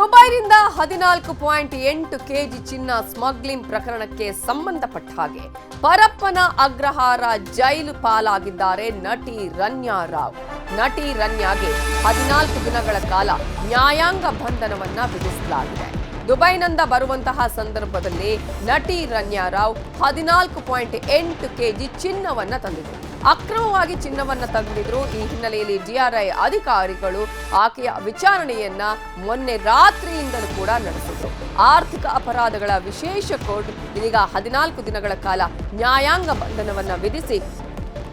ದುಬೈನಿಂದ ಹದಿನಾಲ್ಕು ಪಾಯಿಂಟ್ ಎಂಟು ಕೆಜಿ ಚಿನ್ನ ಸ್ಮಗ್ಲಿಂಗ್ ಪ್ರಕರಣಕ್ಕೆ ಸಂಬಂಧಪಟ್ಟ ಹಾಗೆ ಪರಪ್ಪನ ಅಗ್ರಹಾರ ಜೈಲು ಪಾಲಾಗಿದ್ದಾರೆ ನಟಿ ರನ್ಯಾ ರಾವ್. ನಟಿ ರನ್ಯಾಗೆ ಹದಿನಾಲ್ಕು ದಿನಗಳ ಕಾಲ ನ್ಯಾಯಾಂಗ ಬಂಧನವನ್ನ ವಿಧಿಸಲಾಗಿದೆ. ದುಬೈನಿಂದ ಬರುವಂತಹ ಸಂದರ್ಭದಲ್ಲಿ ನಟಿ ರನ್ಯಾ ರಾವ್ ಹದಿನಾಲ್ಕು ಪಾಯಿಂಟ್ ಎಂಟು ಕೆಜಿ ಚಿನ್ನವನ್ನ ತಂದಿದ್ರು ಅಕ್ರಮವಾಗಿ ಚಿನ್ನವನ್ನ ತಂದಿದ್ರು. ಈ ಹಿನ್ನೆಲೆಯಲ್ಲಿ ಡಿಆರ್ಐ ಅಧಿಕಾರಿಗಳು ಆಕೆಯ ವಿಚಾರಣೆಯನ್ನ ಮೊನ್ನೆ ರಾತ್ರಿಯಿಂದಲೂ ಕೂಡ ನಡೆಸಿದ್ರು. ಆರ್ಥಿಕ ಅಪರಾಧಗಳ ವಿಶೇಷ ಕೋರ್ಟ್ ಇದೀಗ ಹದಿನಾಲ್ಕು ದಿನಗಳ ಕಾಲ ನ್ಯಾಯಾಂಗ ಬಂಧನವನ್ನ ವಿಧಿಸಿ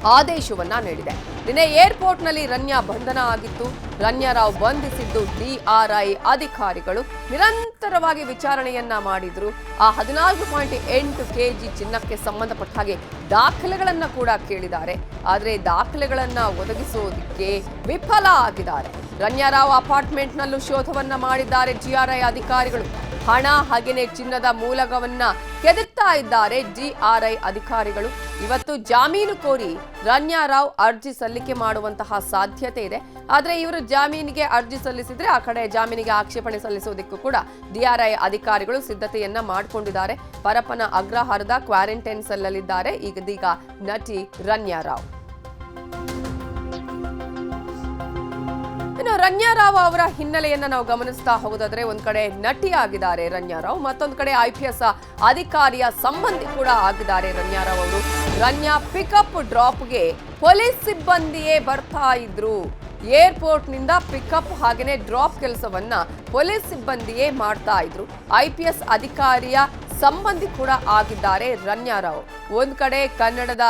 ಆದೇಶವನ್ನ ನೀಡಿದೆ. ನಿನ್ನೆ ಏರ್ಪೋರ್ಟ್ನಲ್ಲಿ ರನ್ಯಾ ಬಂಧನ ಆಗಿತ್ತು. ರನ್ಯಾರಾವ್ ಬಂಧಿಸಿದ್ದು ಡಿಆರ್ಐ ಅಧಿಕಾರಿಗಳು. ನಿರಂತರವಾಗಿ ವಿಚಾರಣೆಯನ್ನ ಮಾಡಿದ್ರು. ಆ ಹದಿನಾಲ್ಕು ಪಾಯಿಂಟ್ ಎಂಟು ಕೆಜಿ ಚಿನ್ನಕ್ಕೆ ಸಂಬಂಧಪಟ್ಟ ಹಾಗೆ ದಾಖಲೆಗಳನ್ನ ಕೂಡ ಕೇಳಿದ್ದಾರೆ. ಆದರೆ ದಾಖಲೆಗಳನ್ನ ಒದಗಿಸುವುದಕ್ಕೆ ವಿಫಲ ಆಗಿದ್ದಾರೆ. ರನ್ಯಾರಾವ್ ಅಪಾರ್ಟ್ಮೆಂಟ್ನಲ್ಲೂ ಶೋಧವನ್ನ ಮಾಡಿದ್ದಾರೆ ಜಿಆರ್ಐ ಅಧಿಕಾರಿಗಳು. ಹಣ ಹಾಗೆಯೇ ಚಿನ್ನದ ಮೂಲಗವನ್ನ ಕೆದಕ್ತಾ ಇದ್ದಾರೆ ಜಿಆರ್ಐ ಅಧಿಕಾರಿಗಳು. ಇವತ್ತು ಜಾಮೀನು ಕೋರಿ ರನ್ಯಾ ರಾವ್ ಅರ್ಜಿ ಸಲ್ಲಿಕೆ ಮಾಡುವಂತಹ ಸಾಧ್ಯತೆ ಇದೆ. ಆದರೆ ಇವರು ಜಾಮೀನಿಗೆ ಅರ್ಜಿ ಸಲ್ಲಿಸಿದ್ರೆ ಆ ಕಡೆ ಜಾಮೀನಿಗೆ ಆಕ್ಷೇಪಣೆ ಸಲ್ಲಿಸುವುದಕ್ಕೂ ಕೂಡ ಡಿಆರ್ಐ ಅಧಿಕಾರಿಗಳು ಸಿದ್ಧತೆಯನ್ನ ಮಾಡಿಕೊಂಡಿದ್ದಾರೆ. ಪರಪನ ಅಗ್ರಹಾರದ ಕ್ವಾರಂಟೈನ್ ಸೆಲ್ಲಲ್ಲಿದ್ದಾರೆ ಈಗದೀಗ ನಟಿ ರನ್ಯಾ ರಾವ್. ರನ್ಯಾ ರಾವ್ ಅವರ ಹಿನ್ನೆಲೆಯನ್ನ ನಾವು ಗಮನಿಸ್ತಾ ಹೋಗೋದಾದ್ರೆ ಒಂದ್ ಕಡೆ ನಟಿ ಆಗಿದ್ದಾರೆ ರನ್ಯಾ ರಾವ್ ಮತ್ತೊಂದ್ ಕಡೆ ಐ ಪಿ ಎಸ್ ಅಧಿಕಾರಿಯ ಸಂಬಂಧಿ ಕೂಡ ಆಗಿದ್ದಾರೆ ರನ್ಯಾ ರಾವ್ ಅವರು. ರನ್ಯಾ ಪಿಕಪ್ ಡ್ರಾಪ್ಗೆ ಪೊಲೀಸ್ ಸಿಬ್ಬಂದಿಯೇ ಬರ್ತಾ ಇದ್ರು. ಏರ್ಪೋರ್ಟ್ನಿಂದ ಪಿಕಪ್ ಹಾಗೇನೆ ಡ್ರಾಪ್ ಕೆಲಸವನ್ನ ಪೊಲೀಸ್ ಸಿಬ್ಬಂದಿಯೇ ಮಾಡ್ತಾ ಇದ್ರು. ಐ ಪಿ ಎಸ್ ಅಧಿಕಾರಿಯ ಸಂಬಂಧಿ ಕೂಡ ಆಗಿದ್ದಾರೆ ರನ್ಯಾ ರಾವ್. ಒಂದ್ ಕಡೆ ಕನ್ನಡದ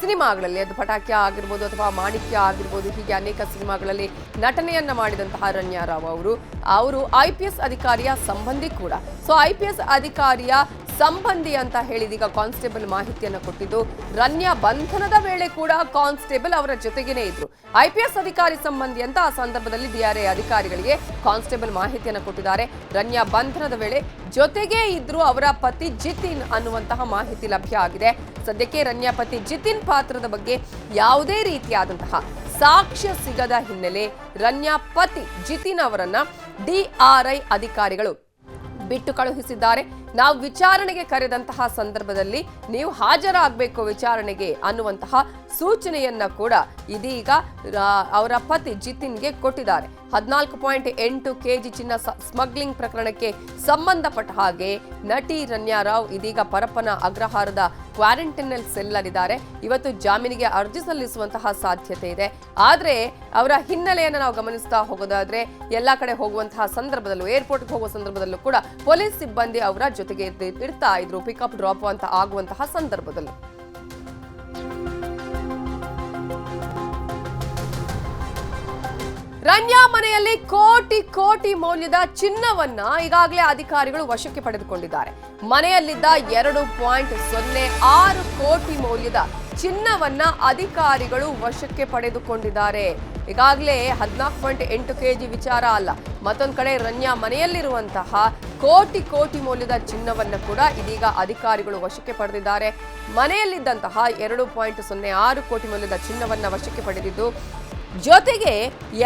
ಸಿನಿಮಾಗಳಲ್ಲಿ ಅದು ಪಟಾಕಿ ಆಗಿರ್ಬೋದು ಅಥವಾ ಮಾಣಿಕ್ಯ ಆಗಿರ್ಬೋದು, ಹೀಗೆ ಅನೇಕ ಸಿನಿಮಾಗಳಲ್ಲಿ ನಟನೆಯನ್ನ ಮಾಡಿದಂತಹ ರನ್ಯಾ ರಾವ್ ಅವರು. ಅವರು ಐ ಪಿ ಎಸ್ ಅಧಿಕಾರಿಯ ಸಂಬಂಧಿ ಕೂಡ. ಸೊ ಐ ಪಿ ಎಸ್ ಅಧಿಕಾರಿಯ ಸಂಬಂಧಿ ಅಂತ ಹೇಳಿದೀಗ ಕಾನ್ಸ್ಟೇಬಲ್ ಮಾಹಿತಿಯನ್ನು ಕೊಟ್ಟಿದ್ದು, ರನ್ಯಾ ಬಂಧನದ ವೇಳೆ ಕೂಡ ಕಾನ್ಸ್ಟೇಬಲ್ ಅವರ ಜೊತೆಗೇನೆ ಇದ್ರು. ಐ ಪಿ ಎಸ್ ಅಧಿಕಾರಿ ಸಂಬಂಧಿ ಅಂತ ಆ ಸಂದರ್ಭದಲ್ಲಿ ಡಿಆರ್ಎ ಅಧಿಕಾರಿಗಳಿಗೆ ಕಾನ್ಸ್ಟೇಬಲ್ ಮಾಹಿತಿಯನ್ನು ಕೊಟ್ಟಿದ್ದಾರೆ. ರನ್ಯಾ ಬಂಧನದ ವೇಳೆ ಜೊತೆಗೇ ಇದ್ರು ಅವರ ಪತಿ ಜಿತಿನ್ ಅನ್ನುವಂತಹ ಮಾಹಿತಿ ಲಭ್ಯ ಆಗಿದೆ. ಸದ್ಯಕ್ಕೆ ರನ್ಯಾ ಪತಿ ಜಿತಿನ್ ಪಾತ್ರದ ಬಗ್ಗೆ ಯಾವುದೇ ರೀತಿಯಾದಂತಹ ಸಾಕ್ಷ್ಯ ಸಿಗದ ಹಿನ್ನೆಲೆ ರನ್ಯಾ ಪತಿ ಜಿತಿನ್ ಅವರನ್ನ ಡಿಆರ್ಐ ಅಧಿಕಾರಿಗಳು ಬಿಟ್ಟು ಕಳುಹಿಸಿದ್ದಾರೆ. ನಾವು ವಿಚಾರಣೆಗೆ ಕರೆದಂತಹ ಸಂದರ್ಭದಲ್ಲಿ ನೀವು ಹಾಜರಾಗಬೇಕು ವಿಚಾರಣೆಗೆ ಅನ್ನುವಂತಹ ಸೂಚನೆಯನ್ನ ಕೂಡ ಇದೀಗ ಅವರ ಪತಿ ಜಿತಿನ್ಗೆ ಕೊಟ್ಟಿದ್ದಾರೆ. ಹದಿನಾಲ್ಕು ಪಾಯಿಂಟ್ ಎಂಟು ಕೆಜಿ ಚಿನ್ನ ಸ್ಮಗ್ಲಿಂಗ್ ಪ್ರಕರಣಕ್ಕೆ ಸಂಬಂಧಪಟ್ಟ ಹಾಗೆ ನಟಿ ರನ್ಯಾ ರಾವ್ ಇದೀಗ ಪರಪ್ಪನ ಅಗ್ರಹಾರದ ಕ್ವಾರಂಟೈನಲ್ಲಿ ಸೆಲ್ಲಲಿದ್ದಾರೆ. ಇವತ್ತು ಜಾಮೀನಿಗೆ ಅರ್ಜಿ ಸಲ್ಲಿಸುವಂತಹ ಸಾಧ್ಯತೆ ಇದೆ. ಆದರೆ ಅವರ ಹಿನ್ನೆಲೆಯನ್ನು ನಾವು ಗಮನಿಸ್ತಾ ಹೋಗೋದಾದ್ರೆ ಎಲ್ಲ ಕಡೆ ಹೋಗುವಂತಹ ಸಂದರ್ಭದಲ್ಲೂ, ಏರ್ಪೋರ್ಟ್ಗೆ ಹೋಗುವ ಸಂದರ್ಭದಲ್ಲೂ ಕೂಡ ಪೊಲೀಸ್ ಸಿಬ್ಬಂದಿ ಅವರ ಜೊತೆಗೆ ಇರ್ತಾ ಇದ್ರು, ಪಿಕಪ್ ಡ್ರಾಪ್ ಅಂತ ಆಗುವಂತಹ ಸಂದರ್ಭದಲ್ಲೂ. ರನ್ಯಾ ಮನೆಯಲ್ಲಿ ಕೋಟಿ ಕೋಟಿ ಮೌಲ್ಯದ ಚಿನ್ನವನ್ನ ಈಗಾಗಲೇ ಅಧಿಕಾರಿಗಳು ವಶಕ್ಕೆ ಪಡೆದುಕೊಂಡಿದ್ದಾರೆ. ಮನೆಯಲ್ಲಿದ್ದ ಎರಡು ಪಾಯಿಂಟ್ ಸೊನ್ನೆ ಆರು ಕೋಟಿ ಮೌಲ್ಯದ ಚಿನ್ನವನ್ನ ಅಧಿಕಾರಿಗಳು ವಶಕ್ಕೆ ಪಡೆದುಕೊಂಡಿದ್ದಾರೆ. ಈಗಾಗಲೇ ಹದಿನಾಲ್ಕು ಪಾಯಿಂಟ್ ಎಂಟು ಕೆಜಿ ವಿಚಾರ ಅಲ್ಲ. ಮತ್ತೊಂದು ಕಡೆ ರನ್ಯಾ ಮನೆಯಲ್ಲಿರುವಂತಹ ಕೋಟಿ ಕೋಟಿ ಮೌಲ್ಯದ ಚಿನ್ನವನ್ನ ಕೂಡ ಇದೀಗ ಅಧಿಕಾರಿಗಳು ವಶಕ್ಕೆ ಪಡೆದಿದ್ದಾರೆ. ಮನೆಯಲ್ಲಿದ್ದಂತಹ ಎರಡು ಪಾಯಿಂಟ್ ಸೊನ್ನೆ ಆರು ಕೋಟಿ ಮೌಲ್ಯದ ಚಿನ್ನವನ್ನ ವಶಕ್ಕೆ ಪಡೆದಿದ್ದು ಜೊತೆಗೆ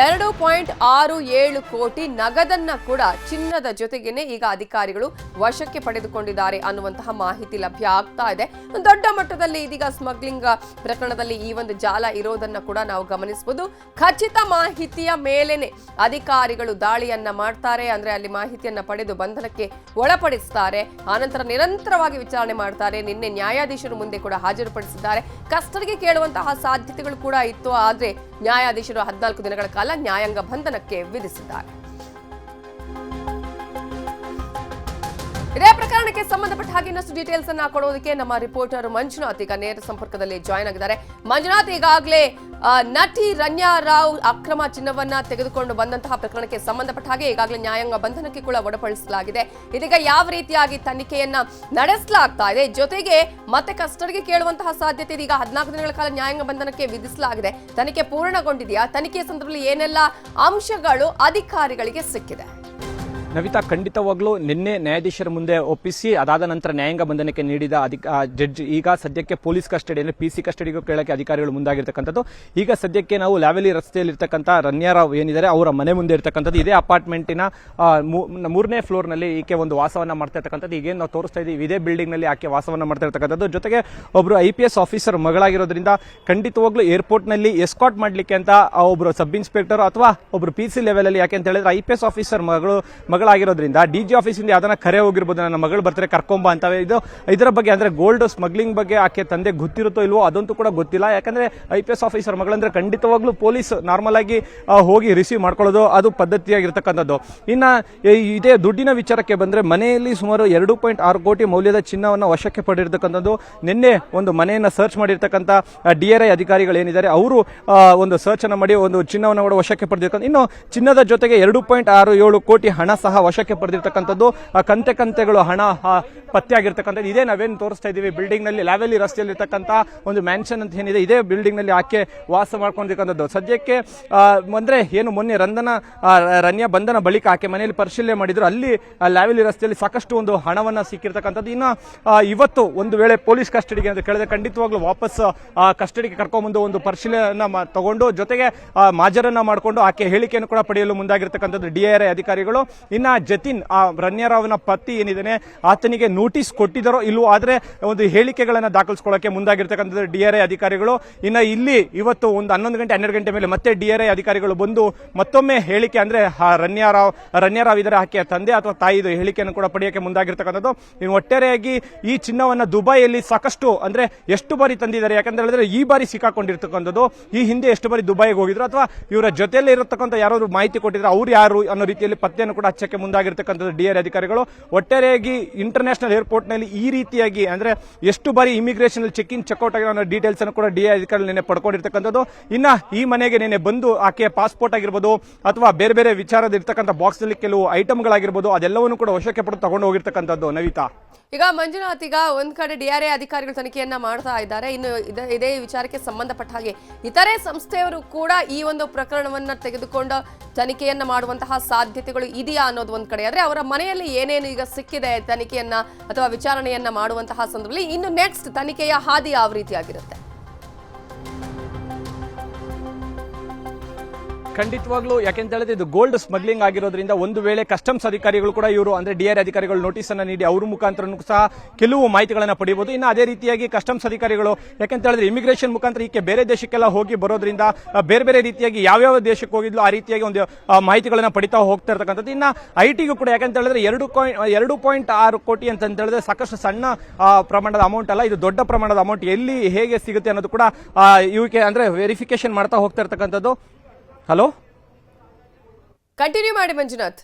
ಎರಡು ಪಾಯಿಂಟ್ ಆರು ಏಳು ಕೋಟಿ ನಗದನ್ನ ಕೂಡ ಚಿನ್ನದ ಜೊತೆಗೇನೆ ಈಗ ಅಧಿಕಾರಿಗಳು ವಶಕ್ಕೆ ಪಡೆದುಕೊಂಡಿದ್ದಾರೆ ಅನ್ನುವಂತಹ ಮಾಹಿತಿ ಲಭ್ಯ ಆಗ್ತಾ ಇದೆ. ದೊಡ್ಡ ಮಟ್ಟದಲ್ಲಿ ಇದೀಗ ಸ್ಮಗ್ಲಿಂಗ್ ಪ್ರಕರಣದಲ್ಲಿ ಈ ಒಂದು ಜಾಲ ಇರೋದನ್ನ ಕೂಡ ನಾವು ಗಮನಿಸಬಹುದು. ಖಚಿತ ಮಾಹಿತಿಯ ಮೇಲೇನೆ ಅಧಿಕಾರಿಗಳು ದಾಳಿಯನ್ನ ಮಾಡ್ತಾರೆ ಅಂದ್ರೆ ಅಲ್ಲಿ ಮಾಹಿತಿಯನ್ನ ಪಡೆದು ಬಂಧನಕ್ಕೆ ಒಳಪಡಿಸ್ತಾರೆ. ಆನಂತರ ನಿರಂತರವಾಗಿ ವಿಚಾರಣೆ ಮಾಡ್ತಾರೆ. ನಿನ್ನೆ ನ್ಯಾಯಾಧೀಶರು ಮುಂದೆ ಕೂಡ ಹಾಜರುಪಡಿಸಿದ್ದಾರೆ. ಕಸ್ಟಡಿಗೆ ಕೇಳುವಂತಹ ಸಾಧ್ಯತೆಗಳು ಕೂಡ ಇತ್ತು. ಆದ್ರೆ ನ್ಯಾಯಾಧೀಶರು ಹದಿನಾಲ್ಕು ದಿನಗಳ ಕಾಲ ನ್ಯಾಯಾಂಗ ಬಂಧನಕ್ಕೆ ವಿಧಿಸಿದ್ದಾರೆ. ಇದೇ ಪ್ರಕರಣಕ್ಕೆ ಸಂಬಂಧಪಟ್ಟ ಹಾಗೆ ಇನ್ನಷ್ಟು ಡೀಟೇಲ್ಸ್ ಅನ್ನ ಕೊಡೋದಕ್ಕೆ ನಮ್ಮ ರಿಪೋರ್ಟರ್ ಮಂಜುನಾಥ್ ಈಗ ನೇರ ಸಂಪರ್ಕದಲ್ಲಿ ಜಾಯ್ನ್ ಆಗಿದ್ದಾರೆ. ಮಂಜುನಾಥ್, ಈಗಾಗಲೇ ನಟಿ ರನ್ಯಾ ರಾವ್ ಅಕ್ರಮ ಚಿನ್ನವನ್ನ ತೆಗೆದುಕೊಂಡು ಬಂದಂತಹ ಪ್ರಕರಣಕ್ಕೆ ಸಂಬಂಧಪಟ್ಟ ಹಾಗೆ ಈಗಾಗಲೇ ನ್ಯಾಯಾಂಗ ಬಂಧನಕ್ಕೆ ಕೂಡ ಒಡಪಡಿಸಲಾಗಿದೆ. ಇದೀಗ ಯಾವ ರೀತಿಯಾಗಿ ತನಿಖೆಯನ್ನ ನಡೆಸಲಾಗ್ತಾ ಇದೆ? ಜೊತೆಗೆ ಮತ್ತೆ ಕಸ್ಟಡಿಗೆ ಕೇಳುವಂತಹ ಸಾಧ್ಯತೆ ಇದೀಗ ಹದಿನಾಲ್ಕು ದಿನಗಳ ಕಾಲ ನ್ಯಾಯಾಂಗ ಬಂಧನಕ್ಕೆ ವಿಧಿಸಲಾಗಿದೆ. ತನಿಖೆ ಪೂರ್ಣಗೊಂಡಿದೆಯಾ? ತನಿಖೆಯ ಸಂದರ್ಭದಲ್ಲಿ ಏನೆಲ್ಲ ಅಂಶಗಳು ಅಧಿಕಾರಿಗಳಿಗೆ ಸಿಕ್ಕಿದೆ? ನವಿತಾ, ಖಂಡಿತವಾಗ್ಲೂ ನಿನ್ನೆ ನ್ಯಾಯಾಧೀಶರ ಮುಂದೆ ಒಪ್ಪಿಸಿ, ಅದಾದ ನಂತರ ನ್ಯಾಯಾಂಗ ಬಂಧನಕ್ಕೆ ನೀಡಿದ ಅಧಿಕ ಜಡ್ಜ್, ಈಗ ಸದ್ಯಕ್ಕೆ ಪೊಲೀಸ್ ಕಸ್ಟಡಿಯಲ್ಲಿ ಪಿ ಸಿ ಕಸ್ಟಡಿಗೂ ಕೇಳಕ್ಕೆ ಅಧಿಕಾರಿಗಳು ಮುಂದಾಗಿರ್ತಕ್ಕಂಥದ್ದು. ಈಗ ಸದ್ಯಕ್ಕೆ ನಾವು ಲ್ಯಾವೆಲಿ ರಸ್ತೆಯಲ್ಲಿ ಇರ್ತಕ್ಕಂಥ ರನ್ಯಾರಾವ್ ಏನಿದ್ದಾರೆ, ಅವರ ಮನೆ ಮುಂದೆ ಇರ್ತಕ್ಕಂಥದ್ದು. ಇದೇ ಅಪಾರ್ಟ್ಮೆಂಟಿನ ಮೂರನೇ ಫ್ಲೋರ್ನಲ್ಲಿ ಈಕೆ ಒಂದು ವಾಸವನ್ನ ಮಾಡ್ತಾ ಇರ್ತಕ್ಕಂಥದ್ದು. ಈಗೇನು ನಾವು ತೋರಿಸ್ತಾ ಇದೀವಿ ಇದೇ ಬಿಲ್ಡಿಂಗ್ನಲ್ಲಿ ಆಕೆ ವಾಸವನ್ನ ಮಾಡ್ತಾ ಇರ್ತಕ್ಕಂಥದ್ದು. ಜೊತೆಗೆ ಒಬ್ರು ಐ ಪಿ ಎಸ್ ಆಫೀಸರ್ ಮಗಳಾಗಿರೋದ್ರಿಂದ ಖಂಡಿತವಾಗ್ಲೂ ಏರ್ಪೋರ್ಟ್ನಲ್ಲಿ ಎಸ್ಕಾಟ್ ಮಾಡ್ಲಿಕ್ಕೆ ಅಂತ ಒಬ್ರು ಸಬ್ ಇನ್ಸ್ಪೆಕ್ಟರ್ ಅಥವಾ ಒಬ್ರು ಪಿ ಸಿ ಲೆವೆಲಲ್ಲಿ ಯಾಕೆ ಅಂತ ಹೇಳಿದ್ರೆ ಐ ಪಿ ಎಸ್ ಆಫೀಸರ್ ಮಗಳು ಮಗಳಾಗಿರೋದ್ರಿಂದ ಡಿ ಜಿ ಆಫೀಸಿಂದ ಯಾವ್ದನ್ನ ಕರೆ ಹೋಗಿರ್ಬೋದು, ನನ್ನ ಮಗಳು ಬರ್ತಾರೆ ಕರ್ಕೊಂಬ ಅಂತ ಇದು, ಇದರ ಬಗ್ಗೆ ಅಂದ್ರೆ ಗೋಲ್ಡ್ ಸ್ಮಗ್ಲಿಂಗ್ ಬಗ್ಗೆ ಆಕೆ ತಂದೆ ಗೊತ್ತಿರುತ್ತೋ ಇಲ್ವೋ ಅದಂತೂ ಕೂಡ ಗೊತ್ತಿಲ್ಲ. ಯಾಕಂದ್ರೆ ಐ ಪಿ ಎಸ್ ಆಫೀಸರ್ ಮಗಳಂದ್ರೆ ಖಂಡಿತವಾಗ್ಲೂ ಪೊಲೀಸ್ ನಾರ್ಮಲ್ ಆಗಿ ಹೋಗಿ ರಿಸೀವ್ ಮಾಡ್ಕೊಳ್ಳೋದು ಅದು ಪದ್ಧತಿಯಾಗಿರ್ತಕ್ಕಂಥದ್ದು. ಇನ್ನ ಇದೇ ದುಡ್ಡಿನ ವಿಚಾರಕ್ಕೆ ಬಂದ್ರೆ ಮನೆಯಲ್ಲಿ ಸುಮಾರು ಎರಡು ಪಾಯಿಂಟ್ ಆರು ಕೋಟಿ ಮೌಲ್ಯದ ಚಿನ್ನವನ್ನು ವಶಕ್ಕೆ ಪಡೆದಿರ್ತಕ್ಕಂಥದ್ದು. ನಿನ್ನೆ ಒಂದು ಮನೆಯನ್ನ ಸರ್ಚ್ ಮಾಡಿರ್ತಕ್ಕಂಥ ಡಿ ಆರ್ ಐ ಅಧಿಕಾರಿಗಳು ಏನಿದ್ದಾರೆ ಅವರು ಒಂದು ಸರ್ಚ್ ಅನ್ನ ಮಾಡಿ ಒಂದು ಚಿನ್ನವನ್ನು ಕೂಡ ವಶಕ್ಕೆ ಪಡೆದಿರ್ತಕ್ಕಂಥ, ಇನ್ನು ಚಿನ್ನದ ಜೊತೆಗೆ ಎರಡು ಪಾಯಿಂಟ್ ಆರು ಏಳು ಕೋಟಿ ಹಣ ವಶಕ್ಕೆ ಪಡೆದಿರ್ತಕ್ಕಂಥದ್ದು. ಕಂತೆ ಕಂತೆಗಳು ಹಣ ಪತ್ತೆಯಾಗಿರ್ತಕ್ಕಂಥದ್ದು. ಇದೇ ನಾವೇನು ತೋರಿಸ್ತಾ ಇದ್ದೀವಿ. ಬಿಲ್ಡಿಂಗ್ನಲ್ಲಿ ಲ್ಯಾವೆಲಿ ರಸ್ತೆಯಲ್ಲಿ ಇರ್ತಕ್ಕಂಥ ಒಂದು ಮ್ಯಾನ್ಷನ್ ಅಂತ ಏನಿದೆ, ಇದೇ ಬಿಲ್ಡಿಂಗ್ನಲ್ಲಿ ಆಕೆ ವಾಸ ಮಾಡ್ಕೊಂಡಿರ್ತಕ್ಕಂಥದ್ದು. ಸದ್ಯಕ್ಕೆ ಅಂದ್ರೆ ಏನು ಮೊನ್ನೆ ರಂಧನ ರನ್ಯ ಬಂಧನ ಬಳಿಕ ಆಕೆ ಮನೆಯಲ್ಲಿ ಪರಿಶೀಲನೆ ಮಾಡಿದ್ರು. ಅಲ್ಲಿ ಲಾವೆಲಿ ರಸ್ತೆಯಲ್ಲಿ ಸಾಕಷ್ಟು ಒಂದು ಹಣವನ್ನ ಸಿಕ್ಕಿರ್ತಕ್ಕಂಥದ್ದು. ಇನ್ನು ಇವತ್ತು ಒಂದು ವೇಳೆ ಪೊಲೀಸ್ ಕಸ್ಟಡಿಗೆ ಅಂತ ಕೇಳಿದ್ರೆ ಖಂಡಿತವಾಗ್ಲೂ ವಾಪಸ್ ಕಸ್ಟಡಿಗೆ ಕರ್ಕೊಂಡ್ಬಂದು ಒಂದು ಪರಿಶೀಲನೆ ತಗೊಂಡು ಜೊತೆಗೆ ಮಾಜರನ್ನ ಮಾಡಿಕೊಂಡು ಆಕೆ ಹೇಳಿಕೆಯನ್ನು ಕೂಡ ಪಡೆಯಲು ಮುಂದಾಗಿರ್ತಕ್ಕಂಥದ್ದು ಡಿಆರ್ಐ ಅಧಿಕಾರಿಗಳು. ಇನ್ನ ಜತಿನ್, ಆ ರನ್ಯರಾವ್ನ ಪತಿ ಏನಿದ್ದಾನೆ, ಆತನಿಗೆ ನೋಟಿಸ್ ಕೊಟ್ಟಿದ್ದಾರೋ ಇಲ್ವೋ, ಆದ್ರೆ ಒಂದು ಹೇಳಿಕೆಗಳನ್ನ ದಾಖಲಿಸ್ಕೊಳ್ಳಕ್ಕೆ ಮುಂದಾಗಿರ್ತಕ್ಕಂಥದ್ದು ಐ ಅಧಿಕಾರಿಗಳು. ಇನ್ನ ಇಲ್ಲಿ ಇವತ್ತು ಒಂದು ಹನ್ನೊಂದು ಗಂಟೆ, ಹನ್ನೆರಡು ಗಂಟೆ ಮೇಲೆ ಮತ್ತೆ ಡಿಆರ್ಐ ಅಧಿಕಾರಿಗಳು ಬಂದು ಮತ್ತೊಮ್ಮೆ ಹೇಳಿಕೆ ಅಂದ್ರೆ, ಆ ರನ್ಯಾರಾವ್ ರನ್ಯಾರಾವ್ ಇದರ ಆಕೆಯ ತಂದೆ ಅಥವಾ ತಾಯಿದು ಹೇಳಿಕೆಯನ್ನು ಕೂಡ ಪಡೆಯೋಕೆ ಮುಂದಾಗಿರ್ತಕ್ಕಂಥದ್ದು. ಇನ್ನು ಒಟ್ಟಾರೆಯಾಗಿ ಈ ಚಿನ್ನವನ್ನ ದುಬೈಯಲ್ಲಿ ಸಾಕಷ್ಟು ಅಂದ್ರೆ ಎಷ್ಟು ಬಾರಿ ತಂದಿದ್ದಾರೆ? ಯಾಕಂತ ಹೇಳಿದ್ರೆ ಈ ಬಾರಿ ಸಿಕ್ಕಾಕೊಂಡಿರ್ತಕ್ಕಂಥದ್ದು. ಈ ಹಿಂದೆ ಎಷ್ಟು ಬಾರಿ ದುಬೈಗೆ ಹೋಗಿದ್ರು? ಅಥವಾ ಇವರ ಜೊತೆಯಲ್ಲಿ ಇರತಕ್ಕಂಥ ಯಾರಾದ್ರು ಮಾಹಿತಿ ಕೊಟ್ಟಿದ್ರೆ ಅವ್ರು ಯಾರು ಅನ್ನೋ ರೀತಿಯಲ್ಲಿ ಪತ್ತೆಯನ್ನು ಕೂಡ ಹಚ್ಚಕ್ಕೆ ಮುಂದಾಗಿರ್ತಕ್ಕಂಥದ್ದು ಡಿಆರ್ ಅಧಿಕಾರಿಗಳು. ಒಟ್ಟಾರೆಯಾಗಿ ಇಂಟರ್ನ್ಯಾಷನಲ್ ಏರ್ಪೋರ್ಟ್ನಲ್ಲಿ ಈ ರೀತಿಯಾಗಿ ಅಂದ್ರೆ ಎಷ್ಟು ಬಾರಿ ಇಮಿಗ್ರೇಷನ್ ಚೆಕ್ ಇನ್ ಚೆಕ್ಔಟ್ ಆಗಿರೋ ಡೀಟೇಲ್ಸ್ ಅನ್ನು ಕೂಡ ಡಿಆರ್ ಅಧಿಕಾರಿಗಳು ನಿನ್ನೆ ಪಡ್ಕೊಂಡಿರ್ತಕ್ಕಂಥದ್ದು. ಇನ್ನ ಈ ಮನೆಗೆ ನಿನ್ನೆ ಬಂದು ಆಕೆಯ ಪಾಸ್ಪೋರ್ಟ್ ಆಗಿರ್ಬೋದು ಅಥವಾ ಬೇರೆ ಬೇರೆ ವಿಚಾರದ ಇರ್ತಕ್ಕಂಥ ಬಾಕ್ಸ್ನಲ್ಲಿ ಕೆಲವು ಐಟಮ್ಗಳಾಗಿರ್ಬೋದು ಅದೆಲ್ಲವನ್ನು ಕೂಡ ವಶಕ್ಕೆ ಪಡೆದು ತಗೊಂಡು ಹೋಗಿರ್ತಕ್ಕಂಥದ್ದು ನವಿತಾ. ಈಗ ಮಂಜುನಾಥ್, ಈಗ ಒಂದ್ ಕಡೆ ಡಿಆರ್ಎ ಅಧಿಕಾರಿಗಳು ತನಿಖೆಯನ್ನ ಮಾಡ್ತಾ ಇದ್ದಾರೆ. ಇನ್ನು ಇದೇ ವಿಚಾರಕ್ಕೆ ಸಂಬಂಧಪಟ್ಟ ಹಾಗೆ ಇತರೆ ಸಂಸ್ಥೆಯವರು ಕೂಡ ಈ ಒಂದು ಪ್ರಕರಣವನ್ನ ತೆಗೆದುಕೊಂಡು ತನಿಖೆಯನ್ನ ಮಾಡುವಂತಹ ಸಾಧ್ಯತೆಗಳು ಇದೆಯಾ ಅನ್ನೋದು ಒಂದ್ ಕಡೆ. ಆದ್ರೆ ಅವರ ಮನೆಯಲ್ಲಿ ಏನೇನು ಈಗ ಸಿಕ್ಕಿದೆ ತನಿಖೆಯನ್ನ ಅಥವಾ ವಿಚಾರಣೆಯನ್ನ ಮಾಡುವಂತಹ ಸಂದರ್ಭದಲ್ಲಿ ಇನ್ನು ನೆಕ್ಸ್ಟ್ ತನಿಖೆಯ ಹಾದಿ ಯಾವ ರೀತಿಯಾಗಿರುತ್ತೆ? ಖಂಡಿತವಾಗ್ಲೂ ಯಾಕೆಂತ ಹೇಳಿದ್ರೆ ಇದು ಗೋಲ್ಡ್ ಸ್ಮಗ್ಲಿಂಗ್ ಆಗಿರೋದ್ರಿಂದ ಒಂದು ವೇಳೆ ಕಸ್ಟಮ್ಸ್ ಅಧಿಕಾರಿಗಳು ಕೂಡ ಇವರು, ಅಂದ್ರೆ ಡಿಆರ್ ಅಧಿಕಾರಿಗಳು ನೋಟಿಸ್ ಅನ್ನ ನೀಡಿ ಅವ್ರ ಮುಖಾಂತರ ಸಹ ಕೆಲವು ಮಾಹಿತಿಗಳನ್ನ ಪಡೆಯಬಹುದು ಇನ್ನು ಅದೇ ರೀತಿಯಾಗಿ ಕಸ್ಟಮ್ಸ್ ಅಧಿಕಾರಿಗಳು ಯಾಕೆಂತ ಹೇಳಿದ್ರೆ ಇಮಿಗ್ರೇಷನ್ ಮುಖಾಂತರ ಈಕೆ ಬೇರೆ ದೇಶಕ್ಕೆಲ್ಲ ಹೋಗಿ ಬರೋದ್ರಿಂದ ಬೇರೆ ಬೇರೆ ರೀತಿಯಾಗಿ ಯಾವ್ಯಾವ ದೇಶಕ್ಕೆ ಹೋಗಿದ್ಲು ಆ ರೀತಿಯಾಗಿ ಒಂದು ಮಾಹಿತಿಗಳನ್ನು ಪಡಿತಾ ಹೋಗ್ತಾ ಇರ್ತಕ್ಕಂಥದ್ದು. ಇನ್ನು ಐ ಟಿಗೂ ಕೂಡ ಯಾಕಂತ ಹೇಳಿದ್ರೆ ಎರಡು ಎರಡು ಪಾಯಿಂಟ್ ಆರು ಕೋಟಿ ಅಂತ ಹೇಳಿದ್ರೆ ಸಾಕಷ್ಟು ಸಣ್ಣ ಪ್ರಮಾಣದ ಅಮೌಂಟ್ ಅಲ್ಲ, ಇದು ದೊಡ್ಡ ಪ್ರಮಾಣದ ಅಮೌಂಟ್ ಎಲ್ಲಿ ಹೇಗೆ ಸಿಗುತ್ತೆ ಅನ್ನೋದು ಕೂಡ ಇವಕ್ಕೆ ಅಂದ್ರೆ ವೆರಿಫಿಕೇಶನ್ ಮಾಡ್ತಾ ಹೋಗ್ತಾ ಇರ್ತಕ್ಕಂಥದ್ದು. ಹಲೋ? ಕಂಟಿನ್ಯೂ ಮಾಡಿ ಮಂಜುನಾಥ್.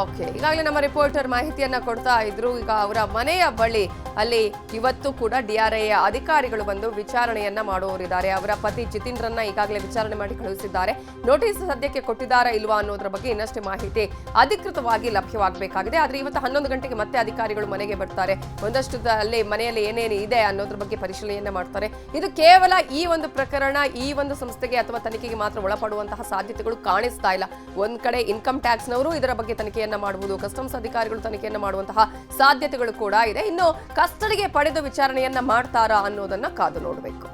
ಓಕೆ ಈಗಾಗಲೇ ನಮ್ಮ ರಿಪೋರ್ಟರ್ ಮಾಹಿತಿಯನ್ನ ಕೊಡ್ತಾ ಇದ್ರು. ಈಗ ಅವರ ಮನೆಯ ಬಳಿ ಅಲ್ಲಿ ಇವತ್ತು ಕೂಡ ಡಿಆರ್ಐ ಅಧಿಕಾರಿಗಳು ಬಂದು ವಿಚಾರಣೆಯನ್ನ ಮಾಡುವವರಿದ್ದಾರೆ. ಅವರ ಪತಿ ಜಿತಿನ್ರನ್ನ ಈಗಾಗಲೇ ವಿಚಾರಣೆ ಮಾಡಿ ಕಳುಹಿಸಿದ್ದಾರೆ. ನೋಟಿಸ್ ಸದ್ಯಕ್ಕೆ ಕೊಟ್ಟಿದ್ದಾರಾ ಇಲ್ವಾ ಅನ್ನೋದ್ರ ಬಗ್ಗೆ ಇನ್ನಷ್ಟು ಮಾಹಿತಿ ಅಧಿಕೃತವಾಗಿ ಲಭ್ಯವಾಗಬೇಕಾಗಿದೆ. ಆದ್ರೆ ಇವತ್ತು ಹನ್ನೊಂದು ಗಂಟೆಗೆ ಮತ್ತೆ ಅಧಿಕಾರಿಗಳು ಮನೆಗೆ ಬರ್ತಾರೆ. ಒಂದಷ್ಟು ಅಲ್ಲಿ ಮನೆಯಲ್ಲಿ ಏನೇನು ಇದೆ ಅನ್ನೋದ್ರ ಬಗ್ಗೆ ಪರಿಶೀಲನೆಯನ್ನ ಮಾಡ್ತಾರೆ. ಇದು ಕೇವಲ ಈ ಒಂದು ಪ್ರಕರಣ, ಈ ಒಂದು ಸಂಸ್ಥೆಗೆ ಅಥವಾ ತನಿಖೆಗೆ ಮಾತ್ರ ಒಳಪಡುವಂತಹ ಸಾಧ್ಯತೆಗಳು ಕಾಣಿಸ್ತಾ ಇಲ್ಲ. ಒಂದ್ ಕಡೆ ಇನ್ಕಮ್ ಟ್ಯಾಕ್ಸ್ನವರು ಇದರ ಬಗ್ಗೆ ತನಿಖೆಯನ್ನ ಮಾಡಬಹುದು ಕಸ್ಟಮ್ಸ್ ಅಧಿಕಾರಿಗಳು ತನಿಖೆಯನ್ನ ಮಾಡುವಂತಹ ಸಾಧ್ಯತೆಗಳು ಕೂಡ ಇದೆ. ಇನ್ನು ಕಸ್ಟಡಿಗೆ ಪಡೆದು ವಿಚಾರಣೆಯನ್ನ ಮಾಡ್ತಾರಾ ಅನ್ನೋದನ್ನ ಕಾದು ನೋಡಬೇಕು.